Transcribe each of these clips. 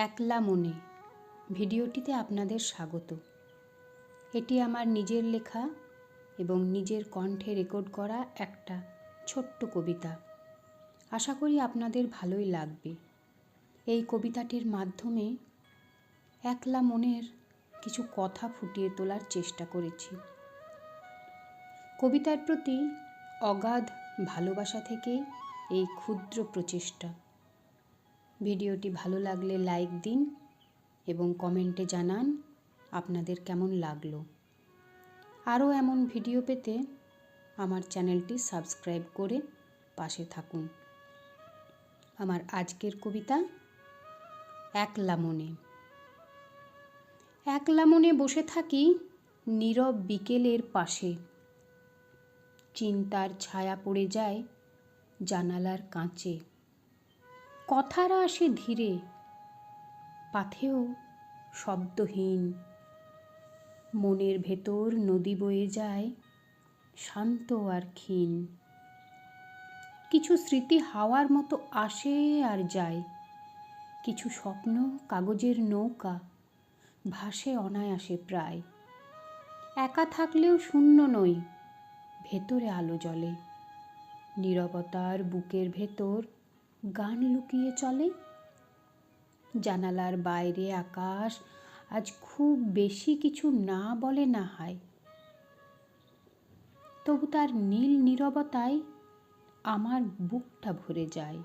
একলা মনে। ভিডিওটিতে আপনাদের স্বাগত। এটি আমার নিজের লেখা এবং নিজের কণ্ঠে রেকর্ড করা একটা ছোট্ট কবিতা। আশা করি আপনাদের ভালোই লাগবে। এই কবিতাটির মাধ্যমে একলা মনের কিছু কথা ফুটিয়ে তোলার চেষ্টা করেছি। কবিতার প্রতি অগাধ ভালোবাসা থেকে এই ক্ষুদ্র প্রচেষ্টা ভিডিওটি ভালো লাগলে লাইক দিন এবং কমেন্টে জানান আপনাদের কেমন লাগল। আরও এমন ভিডিও পেতে আমার চ্যানেলটি সাবস্ক্রাইব করে পাশে থাকুন। আমার আজকের কবিতা একলা মনে একলা মনে বসে থাকি নীরব বিকেলের পাশে। চিন্তার ছায়া পড়ে যায় জানালার কাঁচে। কথারা আসে ধীরে পাথেও শব্দহীন। মনের ভেতর নদী বয়ে যায়, শান্ত আর ক্ষীণ। কিছু স্মৃতি হাওয়ার মতো আসে আর যায়। কিছু স্বপ্ন কাগজের নৌকা, ভাসে অনায়াসে প্রায়। একা থাকলেও শূন্য নই, ভেতরে আলো জ্বলে। নীরবতার বুকের ভেতর গান লুকিয়ে চলে। জানালার বাইরে আকাশ আজ খুব বেশি কিছু না বলে না হয়। তবু তার নীল নীরবতায় আমার বুকটা ভরে যায়।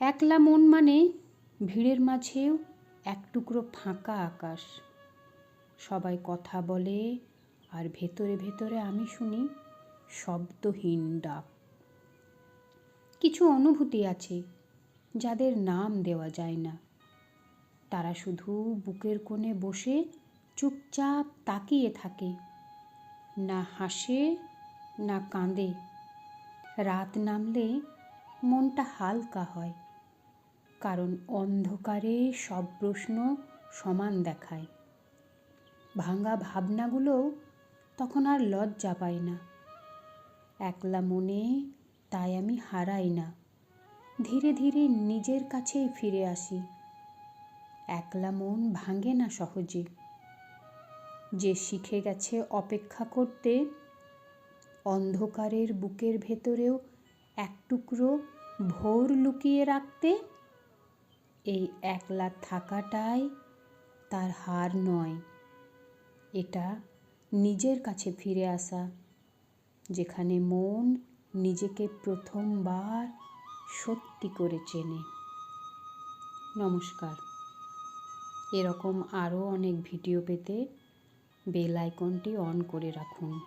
একলা মন মানে ভিড়ের মাঝেও এক টুকরো ফাঁকা আকাশ। সবাই কথা বলে আর ভেতরে ভেতরে আমি শুনি শব্দহীন ডাক। কিছু অনুভূতি আছে যাদের নাম দেওয়া যায় না। তারা শুধু বুকের কোণে বসে চুপচাপ তাকিয়ে থাকে। না হাসে, না কাঁদে। রাত নামলে মনটা হালকা হয়, কারণ অন্ধকারে সব প্রশ্ন সমান দেখায়। ভাঙা ভাবনাগুলো তখন আর লজ্জা পায় না। একলা মনে তাই আমি হারাই না। ধীরে ধীরে নিজের কাছেই ফিরে আসি। একলা মন ভাঙে না সহজে। যে শিখে গেছে অপেক্ষা করতে, অন্ধকারের বুকের ভেতরেও এক টুকরো ভোর লুকিয়ে রাখতে, এই একলা থাকাটাই তার হার নয়। এটা নিজের কাছে ফিরে আসা, যেখানে মন নিজেকে প্রথমবার সত্যি করে চেনে। নমস্কার। এরকম আরও অনেক ভিডিও পেতে বেল আইকনটি অন করে রাখুন।